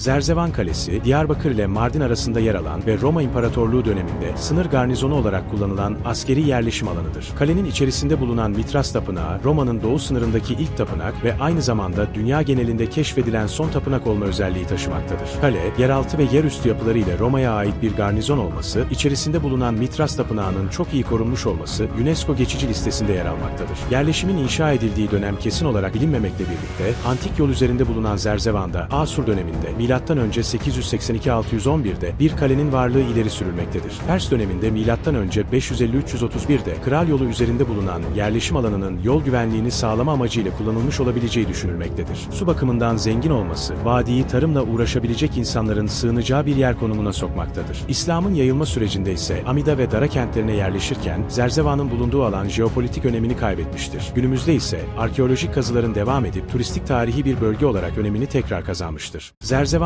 Zerzevan Kalesi, Diyarbakır ile Mardin arasında yer alan ve Roma İmparatorluğu döneminde sınır garnizonu olarak kullanılan askeri yerleşim alanıdır. Kalenin içerisinde bulunan Mitras Tapınağı, Roma'nın doğu sınırındaki ilk tapınak ve aynı zamanda dünya genelinde keşfedilen son tapınak olma özelliği taşımaktadır. Kale, yeraltı ve yerüstü yapıları ile Roma'ya ait bir garnizon olması, içerisinde bulunan Mitras Tapınağı'nın çok iyi korunmuş olması UNESCO geçici listesinde yer almaktadır. Yerleşimin inşa edildiği dönem kesin olarak bilinmemekle birlikte, antik yol üzerinde bulunan Zerzevan'da Asur döneminde M.Ö. 882-611'de bir kalenin varlığı ileri sürülmektedir. Pers döneminde M.Ö. 550-331'de kral yolu üzerinde bulunan yerleşim alanının yol güvenliğini sağlama amacıyla kullanılmış olabileceği düşünülmektedir. Su bakımından zengin olması, vadiyi tarımla uğraşabilecek insanların sığınacağı bir yer konumuna sokmaktadır. İslam'ın yayılma sürecinde ise Amida ve Dara kentlerine yerleşirken Zerzevan'ın bulunduğu alan jeopolitik önemini kaybetmiştir. Günümüzde ise arkeolojik kazıların devam edip turistik tarihi bir bölge olarak önemini tekrar kazanmıştır. Zerzevan